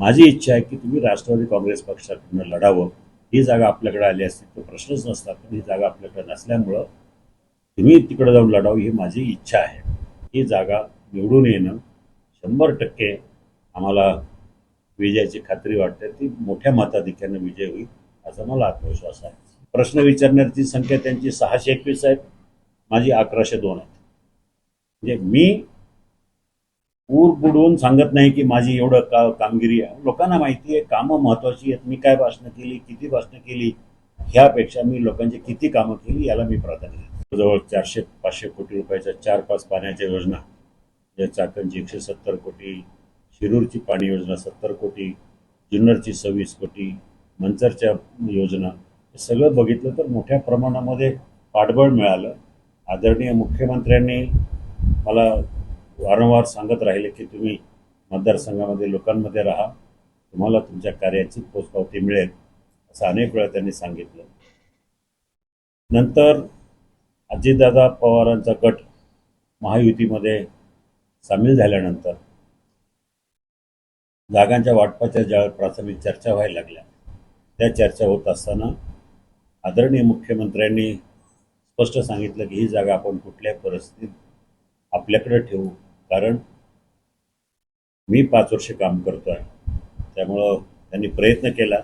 माझी इच्छा आहे की तुम्ही राष्ट्रवादी काँग्रेस पक्षाकडनं लढावं. ही जागा आपल्याकडे आली असती तो प्रश्नच नसता. पण ही जागा आपल्याकडे नसल्यामुळं तुम्ही तिकडे जाऊन लढावं ही माझी इच्छा आहे. ही जागा निवडून येणं शंभर टक्के आम्हाला विजयाची खात्री वाटते. ती मोठ्या मताधिक्यानं विजय होईल असा मला आत्मविश्वास आहे. प्रश्न विचारण्याची संख्या त्यांची सहाशे एकवीस आहे माझी अकराशे दोन आहेत. म्हणजे मी ऊर बुडवून सांगत नाही की माझी एवढं का कामगिरी आहे. लोकांना माहिती आहे कामं महत्वाची आहेत. मी काय भाषणं केली किती भाषणं केली ह्यापेक्षा मी लोकांची किती कामं केली याला मी प्राधान्य देतो. जवळ चारशे पाचशे कोटी रुपयाच्या चार पाच पाण्याच्या योजना या चाकणची एकशे सत्तर कोटी शिरूरची पाणी योजना सत्तर कोटी जुन्नरची सव्वीस कोटी मंचरच्या योजना हे सगळं बघितलं तर मोठ्या प्रमाणामध्ये पाठबळ मिळालं. आदरणीय मुख्यमंत्र्यांनी मला वारंवार सांगत राहिले की तुम्ही मतदारसंघामध्ये लोकांमध्ये राहा. तुम्हाला तुमच्या कार्याची पोचपावती मिळेल असं अनेक वेळा त्यांनी सांगितलं. नंतर अजितदादा पवारांचा गट महायुतीमध्ये सामील झाल्यानंतर जागांच्या वाटपाच्या ज्या प्राथमिक चर्चा व्हायला लागल्या त्या चर्चा होत असताना आदरणीय मुख्यमंत्र्यांनी स्पष्ट सांगितलं की ही जागा आपण कुठल्याही परिस्थितीत आपल्याकडे ठेवू कारण मी पाच वर्ष काम करतो आहे त्यामुळं त्यांनी प्रयत्न केला.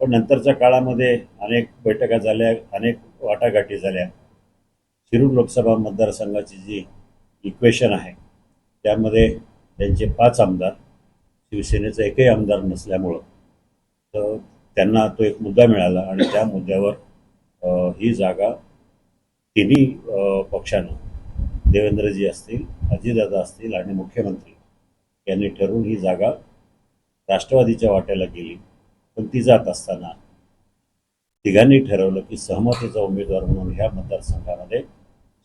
पण नंतरच्या काळामध्ये अनेक बैठका झाल्या अनेक वाटाघाटी झाल्या. शिरूर लोकसभा मतदारसंघाची जी इक्वेशन आहे त्यामध्ये त्यांचे पाच आमदार शिवसेनेचा एकही आमदार नसल्यामुळं तर त्यांना तो एक मुद्दा मिळाला आणि त्या मुद्द्यावर ही जागा तिन्ही पक्षानं देवेंद्रजी असतील अजितदादा असतील आणि मुख्यमंत्री यांनी ठरवून ही जागा राष्ट्रवादीच्या वाट्याला गेली. पण ती जात असताना तिघांनी ठरवलं की सहमतीचा उमेदवार म्हणून ह्या मतदारसंघामध्ये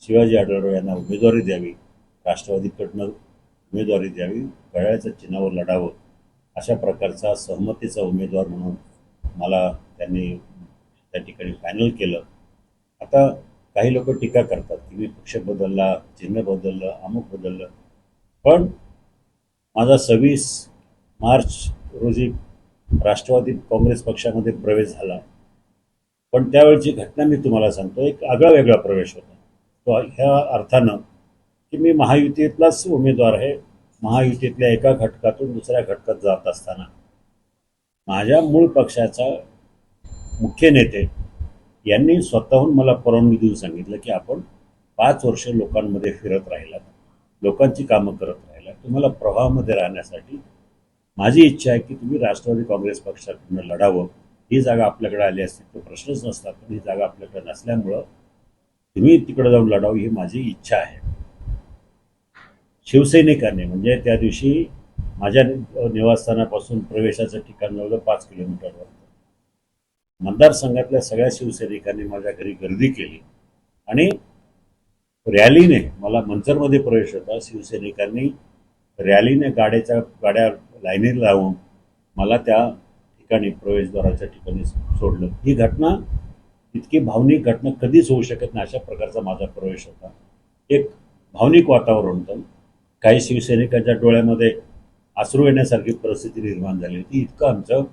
शिवाजी आढळराव यांना उमेदवारी द्यावी राष्ट्रवादीकडनं उमेदवारी द्यावी घड्याळ्याच्या चिन्हावर लढावं अशा प्रकारचा सहमतीचा उमेदवार म्हणून मला त्यांनी त्या ठिकाणी फायनल केलं. आता काही लोक टीका करतात की मी पक्ष बदलला चिन्ह बदललं अमुक बदललं. पण माझा सव्वीस मार्च रोजी राष्ट्रवादी काँग्रेस पक्षामध्ये प्रवेश झाला. पण त्यावेळची घटना मी तुम्हाला सांगतो एक आगळा वेगळा प्रवेश होता. तो ह्या अर्थानं की मी महायुतीतलाच उमेदवार आहे महायुतीतल्या एका घटकातून दुसऱ्या घटकात जात असताना. माझ्या मूळ पक्षाचा मुख्य नेते यांनी स्वतःहून मला परवानगी देऊन सांगितलं की आपण पाच वर्ष लोकांमध्ये फिरत राहिलात लोकांची कामं करत राहिला तुम्हाला प्रवाहामध्ये राहण्यासाठी माझी इच्छा आहे की तुम्ही राष्ट्रवादी काँग्रेस पक्षाकडून लढावं. ही जागा आपल्याकडे आली असती तो प्रश्नच नसता. पण ही जागा आपल्याकडे नसल्यामुळं तुम्ही तिकडे जाऊन लढावं ही माझी इच्छा आहे. शिवसैनिकांनी म्हणजे त्या दिवशी माझ्या निवासस्थानापासून प्रवेशाचं ठिकाण जवळ पाच किलोमीटरवर. मतदारसंघातल्या सगळ्या शिवसैनिकांनी माझ्या घरी गर्दी केली. आणि रॅलीने मला मंचरमध्ये प्रवेश होता. शिवसैनिकांनी रॅलीने गाड्याच्या गाड्या लाईनीत लावून मला त्या ठिकाणी प्रवेशद्वाराच्या ठिकाणी सोडलं. ही घटना इतकी भावनिक घटना कधीच होऊ शकत नाही अशा प्रकारचा माझा प्रवेश होता. एक भावनिक वातावरण होतं. काही शिवसैनिकांच्या डोळ्यामध्ये अश्रू येण्यासारखी परिस्थिती निर्माण झाली होती. इतकं आमचं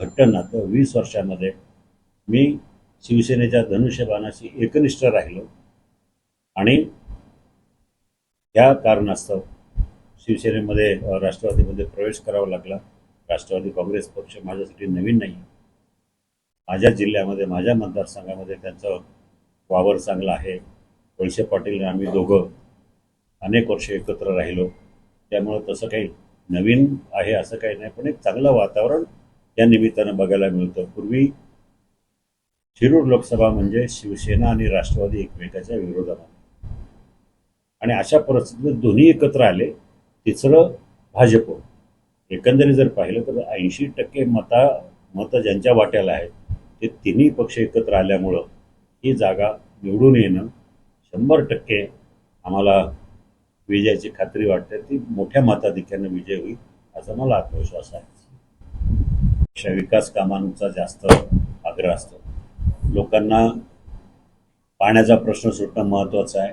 घट्ट नातं. वीस वर्षामध्ये मी शिवसेनेच्या धनुष्यबाणाशी एकनिष्ठ राहिलो आणि ह्या कारणास्तव शिवसेनेमध्ये राष्ट्रवादीमध्ये प्रवेश करावा लागला. राष्ट्रवादी काँग्रेस पक्ष माझ्यासाठी नवीन नाही. माझ्या जिल्ह्यामध्ये माझ्या मतदारसंघामध्ये त्यांचं वावर चांगला आहे. वळसे पाटील आणि आम्ही दोघं अनेक वर्ष एकत्र राहिलो. त्यामुळं तसं काही नवीन आहे असं काही नाही पण एक चांगलं वातावरण या निमित्तानं बघायला मिळतं. पूर्वी शिरूर लोकसभा म्हणजे शिवसेना आणि राष्ट्रवादी एकमेकाच्या विरोधामध्ये. आणि अशा परिस्थितीत दोन्ही एकत्र आले तिसरं भाजप. एकंदरीत जर पाहिलं तर ऐंशी टक्के मता मतं ज्यांच्या वाट्याला आहेत ते तिन्ही पक्ष एकत्र आल्यामुळं ही जागा निवडून येणं शंभर टक्के आम्हाला विजयाची खात्री वाटते. ती मोठ्या मताधिक्यानं विजय होईल असा मला आत्मविश्वास आहे. अशा विकास कामांचा जास्त आग्रह असतो. लोकांना पाण्याचा प्रश्न सुटणं महत्त्वाचं आहे.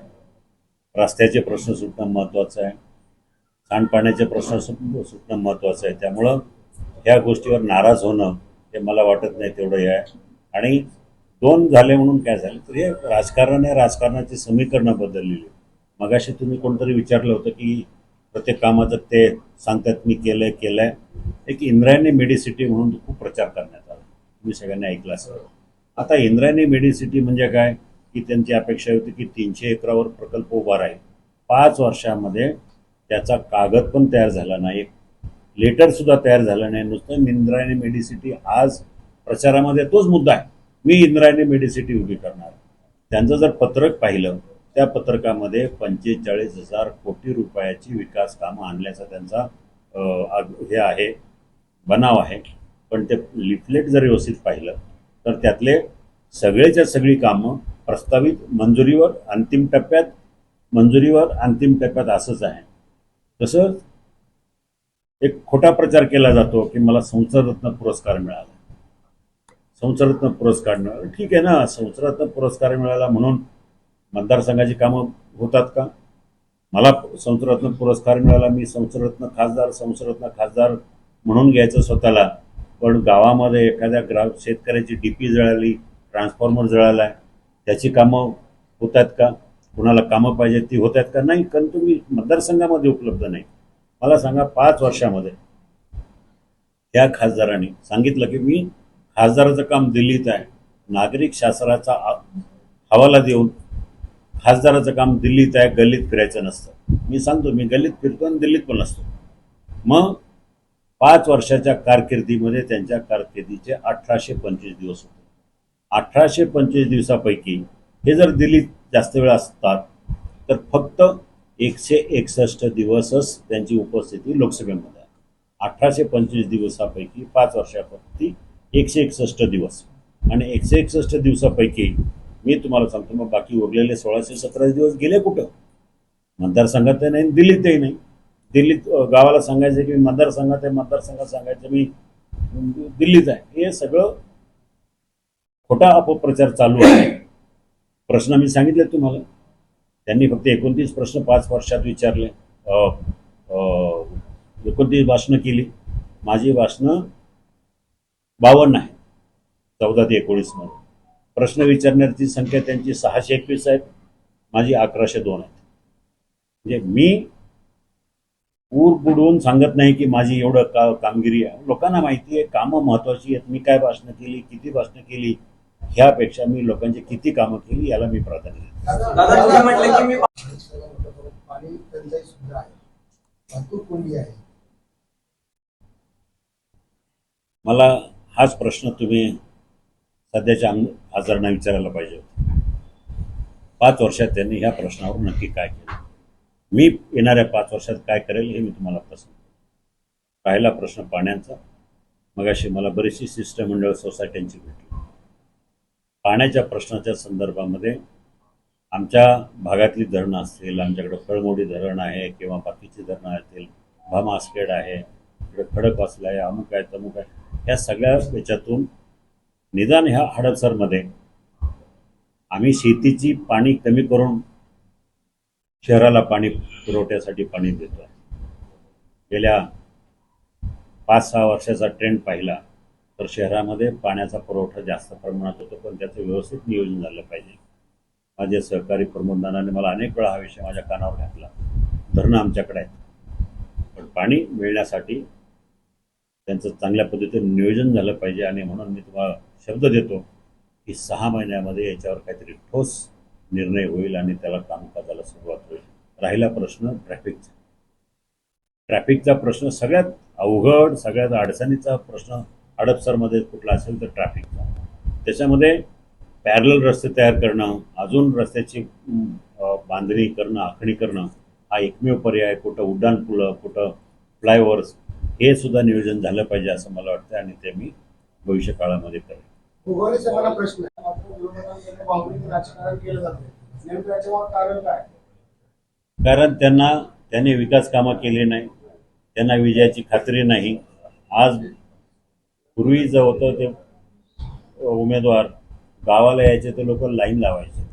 रस्त्याचे प्रश्न सुटणं महत्त्वाचं आहे. सांडपाण्याचे प्रश्न सुट सुटणं महत्त्वाचं आहे. त्यामुळं ह्या गोष्टीवर नाराज होणं हे मला वाटत नाही तेवढं हे आहे. आणि दोन झाले म्हणून काय झालं? तर हे राजकारण राजकारणाने राजकारणाची समीकरणं बदललेली मगाशी तुम्ही कोणतरी विचारलं होतं की प्रत्येक कामाचं ते सांगतात मी केलंय केलंय. एक इंद्रायणी मेडिसिटी म्हणून खूप प्रचार करण्यात आला. तुम्ही सगळ्यांनी ऐकला असं आता इंद्रायणी मेडिसिटी म्हणजे काय? की त्यांची अपेक्षा होती की तीनशे एकरावर प्रकल्प उभा राहील. पाच वर्षामध्ये त्याचा कागद पण तयार झाला नाही. लेटर सुद्धा तयार झाला नाही. नुसतं इंद्रायणी मेडिसिटी आज प्रचारामध्ये तोच मुद्दा आहे. मी इंद्रायणी मेडिसिटी उभी करणार. त्यांचं जर पत्रक पाहिलं त्या पत्रकामध्ये पंचेचाळीस हजार कोटी रुपयाची विकास कामं आणल्याचा त्यांचा हे आहे बनाव आहे. पण ते लिफलेट जर व्यवस्थित पाहिलं तर त्यातले सगळेच्या सगळी कामं प्रस्तावित मंजुरीवर अंतिम टप्प्यात मंजुरीवर अंतिम टप्प्यात असंच आहे. तसंच एक खोटा प्रचार केला जातो की मला संसदरत्न पुरस्कार मिळाला. संसदरत्न पुरस्कार मिळाला. ठीक आहे ना संसदरत्न पुरस्कार मिळाला म्हणून मतदारसंघाची कामं होतात का? मला संसदरत्न पुरस्कार मिळाला मी संसदरत्न खासदार संसदरत्न खासदार म्हणून घ्यायचं स्वतःला. पण गावामध्ये एखाद्या ग्रा शेतकऱ्याची डीपी जळाली ट्रान्सफॉर्मर जळाला आहे त्याची कामं होतात का? कुणाला कामं पाहिजे ती होतात का? नाही कारण तुम्ही मतदारसंघामध्ये उपलब्ध नाही. मला सांगा पाच वर्षामध्ये त्या खासदारांनी सांगितलं की मी खासदाराचं काम दिल्लीत आहे. नागरिक शासनाचा हवाला देऊन खासदाराचं काम दिल्लीत आहे गल्लीत फिरायचं नसतं. मी सांगतो मी गल्लीत फिरतो आणि दिल्लीत पण नसतो. मग पाच वर्षाच्या कारकिर्दीमध्ये त्यांच्या कारकिर्दीचे अठराशे पंचवीस दिवस होते. अठराशे पंचवीस दिवसापैकी हे जर दिल्लीत जास्त वेळ असतात तर फक्त एकशे एकसष्ट दिवसच त्यांची उपस्थिती लोकसभेमध्ये आहे. अठराशे पंचवीस दिवसापैकी पाच वर्षापैकी एकशे एकसष्ट दिवस. आणि एकशे एकसष्ट दिवसापैकी मी तुम्हाला सांगतो मग बाकी उरलेले सोळाशे सतरा दिवस गेले कुठं? मतदारसंघातही नाही दिल्लीतही नाही. दिल्लीत गावाला सांगायचं की मी मतदारसंघात आहे मतदारसंघात सांगायचं मी दिल्लीत आहे. हे सगळं खोटा अपप्रचार चालू आहे. प्रश्न मी सांगितले तुम्हाला. त्यांनी फक्त एकोणतीस प्रश्न पाच वर्षात विचारले. एकोणतीस भाषणं केली. माझी भाषणं बावन्न आहे. चौदा ते एकोणीसमध्ये प्रश्न विचारण्याची संख्या त्यांची सहाशे एकवीस आहेत. माझी अकराशे दोन आहेत. म्हणजे मी ऊर बुडवून सांगत नाही की माझी एवढं का कामगिरी आहे. लोकांना माहिती आहे कामं महत्वाची आहेत. मी काय भाषणं केली किती भाषणं केली ह्यापेक्षा मी लोकांची किती कामं केली याला मी प्राधान्य मला हाच प्रश्न तुम्ही सध्याच्या खासदारांना विचारायला पाहिजे होता. पाच वर्षात त्यांनी ह्या प्रश्नावर नक्की काय केलं? मी येणाऱ्या पाच वर्षात काय करेल हे मी तुम्हाला प्रश्न राहिला प्रश्न पाण्याचा. मगाशी मला बरीचशी शिष्टमंडळ सोसायट्यांची भेटली. पाण्याच्या प्रश्नाच्या संदर्भामध्ये आमच्या भागातली धरणं असतील आमच्याकडे फळमोडी धरण आहे किंवा बाकीची धरणं असतील भामास्केड आहे इकडे खडकवासला आहे अमुक आहे तमुक आहे. ह्या सगळ्या याच्यातून निदान ह्या हडपसरमध्ये आम्ही शेतीची पाणी कमी करून शहराला पाणी पुरवठ्यासाठी पाणी देतो. गेल्या पाच सहा वर्षाचा ट्रेंड पाहिला तर शहरामध्ये पाण्याचा पुरवठा जास्त प्रमाणात होतो पण त्याचं व्यवस्थित नियोजन झालं पाहिजे. माझे सहकारी प्रमोद नानाने मला अनेक वेळा हा विषय माझ्या कानावर घातला. धरणं आमच्याकडे आहेत. पण पाणी मिळण्यासाठी त्यांचं चांगल्या पद्धतीने नियोजन झालं पाहिजे आणि म्हणून मी तुम्हाला शब्द देतो की सहा महिन्यामध्ये याच्यावर काहीतरी ठोस निर्णय होईल आणि त्याला कामकाजाला सुरुवात होईल. राहिला प्रश्न ट्रॅफिकचा. ट्रॅफिकचा प्रश्न सगळ्यात अवघड सगळ्यात अडचणीचा प्रश्न हडपसरमध्ये कुठला असेल तर ट्रॅफिकचा. त्याच्यामध्ये पॅरल रस्ते तयार करणं अजून रस्त्याची बांधणी करणं आखणी करणं हा एकमेव पर्याय कुठं उड्डाण पुलं कुठं फ्लायओव्हर्स हे सुद्धा नियोजन झालं पाहिजे असं मला वाटतं आणि ते मी भविष्य काळामध्ये करेन. भूगोलाचा मला प्रश्न आहे मात्र विरोधकांकडे राजकारण केलं जातं नेमकं याच्यावर कारण काय कारण त्यांना त्यांनी विकास कामं केली नाही त्यांना विजयाची खात्री नाही. आज पूर्वी जे होतं ते उमेदवार गावाला यायचे ते लोक लाईन लावायचे.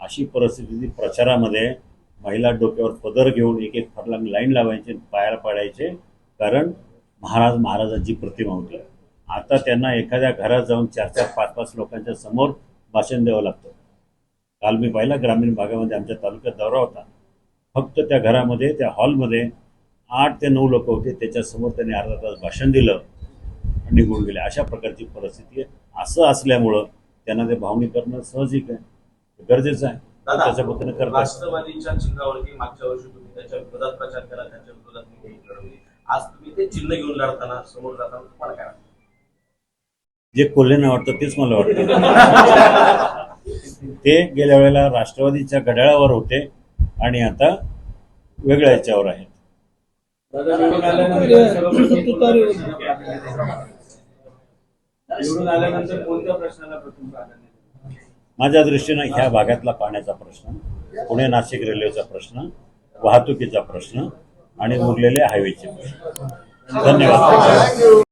अशी परिस्थिती प्रचारामध्ये महिला डोक्यावर पदर घेऊन एक एक फरलांग लाईन लावायचे पायाला पडायचे. कारण महाराज महाराजांची प्रतिमा होती. आता त्यांना एखाद्या घरात जाऊन चार चार पाच पाच लोकांच्या समोर भाषण द्यावं लागतं. काल मी पाहिला ग्रामीण भागामध्ये आमच्या तालुक्यात दौरा होता. फक्त त्या घरामध्ये त्या हॉलमध्ये आठ ते नऊ लोक होते. त्याच्यासमोर त्यांनी अर्धा तास भाषण दिलं आणि निघून गेले. अशा प्रकारची परिस्थिती आहे. असं असल्यामुळं त्यांना ते भावनिक करणं साहजिक आहे. गरजेचं आहे. त्याच्या पद्धतीने राष्ट्रवादीच्या चिन्हावरती मागच्या वर्षी तुम्ही त्याच्या विरोधात प्रचार केला त्याच्या विरोधात आज तुम्ही ते चिन्ह घेऊन लढताना समोर जाताना तुम्हाला काय? जे कोल्हेंना वाटतं तेच मला वाटतं. ते गेल्या वेळेला राष्ट्रवादीच्या घड्याळावर होते आणि आता वेगळ्या याच्यावर आहेत? माझ्या दृष्टीनं ह्या भागातला पाण्याचा प्रश्न पुणे नाशिक रेल्वेचा प्रश्न वाहतुकीचा प्रश्न आणि उरलेले हायवेचे प्रश्न. धन्यवाद.